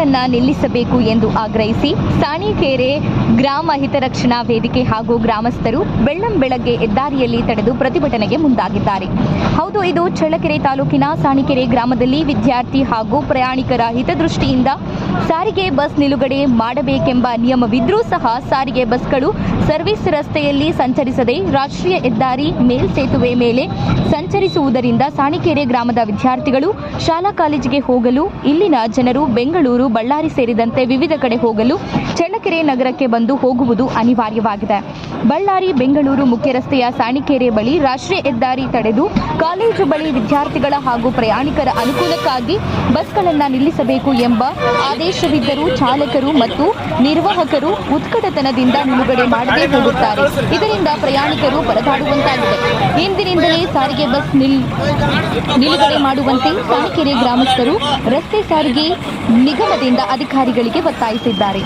ಬಸ್ಗಳನ್ನು ನಿಲ್ಲಿಸಬೇಕು ಎಂದು ಆಗ್ರಹಿಸಿ ಸಾಣಿಕೆರೆ ಗ್ರಾಮ ಹಿತರಕ್ಷಣಾ ವೇದಿಕೆ ಹಾಗೂ ಗ್ರಾಮಸ್ಥರು ಬೆಳ್ಳಂ ಬೆಳಗ್ಗೆ ಹೆದ್ದಾರಿಯಲ್ಲಿ ತಡೆದು ಪ್ರತಿಭಟನೆಗೆ ಮುಂದಾಗಿದ್ದಾರೆ. ಹೌದು, ಇದು ಚಳ್ಳಕೆರೆ ತಾಲೂಕಿನ ಸಾಣಿಕೆರೆ ಗ್ರಾಮದಲ್ಲಿ ವಿದ್ಯಾರ್ಥಿ ಹಾಗೂ ಪ್ರಯಾಣಿಕರ ಹಿತದೃಷ್ಟಿಯಿಂದ ಸಾರಿಗೆ ಬಸ್ ನಿಲುಗಡೆ ಮಾಡಬೇಕೆಂಬ ನಿಯಮವಿದ್ರೂ ಸಹ ಸಾರಿಗೆ ಬಸ್ಗಳು ಸರ್ವಿಸ್ ರಸ್ತೆಯಲ್ಲಿ ಸಂಚರಿಸದೆ ರಾಷ್ಟ್ರೀಯ ಹೆದ್ದಾರಿ ಮೇಲ್ಸೇತುವೆ ಮೇಲೆ ಸಂಚರಿಸುವುದರಿಂದ ಸಾಣಿಕೆರೆ ಗ್ರಾಮದ ವಿದ್ಯಾರ್ಥಿಗಳು ಶಾಲಾ ಕಾಲೇಜಿಗೆ ಹೋಗಲು, ಇಲ್ಲಿನ ಜನರು ಬೆಂಗಳೂರು, ಬಳ್ಳಾರಿ ಸೇರಿದಂತೆ ವಿವಿಧ ಕಡೆ ಹೋಗಲು ಚಳ್ಳಕೆರೆ ನಗರಕ್ಕೆ ಬಂದು ಹೋಗುವುದು ಅನಿವಾರ್ಯವಾಗಿದೆ. ಬಳ್ಳಾರಿ, ಬೆಂಗಳೂರು ಮುಖ್ಯ ರಸ್ತೆಯ ಸಾಣಿಕೆರೆ ಬಳಿ ರಾಷ್ಟ್ರೀಯ ಹೆದ್ದಾರಿ ತಡೆದು ಕಾಲೇಜು ಬಳಿ ವಿದ್ಯಾರ್ಥಿಗಳ ಹಾಗೂ ಪ್ರಯಾಣಿಕರ ಅನುಕೂಲಕ್ಕಾಗಿ ಬಸ್ಗಳನ್ನು ನಿಲ್ಲಿಸಬೇಕು ಎಂಬ ಆದೇಶವಿದ್ದರೂ ಚಾಲಕರು ಮತ್ತು ನಿರ್ವಾಹಕರು ಉತ್ಕಟತನದಿಂದ ನಿಲುಗಡೆ ಮಾಡದೇ ಹೋಗುತ್ತಾರೆ. ಇದರಿಂದ ಪ್ರಯಾಣಿಕರು ಪರದಾಡುವಂತಾಗಿದೆ. ಇಂದಿನಿಂದಲೇ ಸಾರಿಗೆ ಬಸ್ ನಿಲ್, ನಿಲುಗಡೆ ಮಾಡುವಂತೆ ಸಾಣಿಕೆರೆ ಗ್ರಾಮಸ್ಥರು ರಸ್ತೆ ಸಾರಿಗೆ ನಿಗಮದಿಂದ ಅಧಿಕಾರಿಗಳಿಗೆ ಒತ್ತಾಯಿಸಿದ್ದಾರೆ.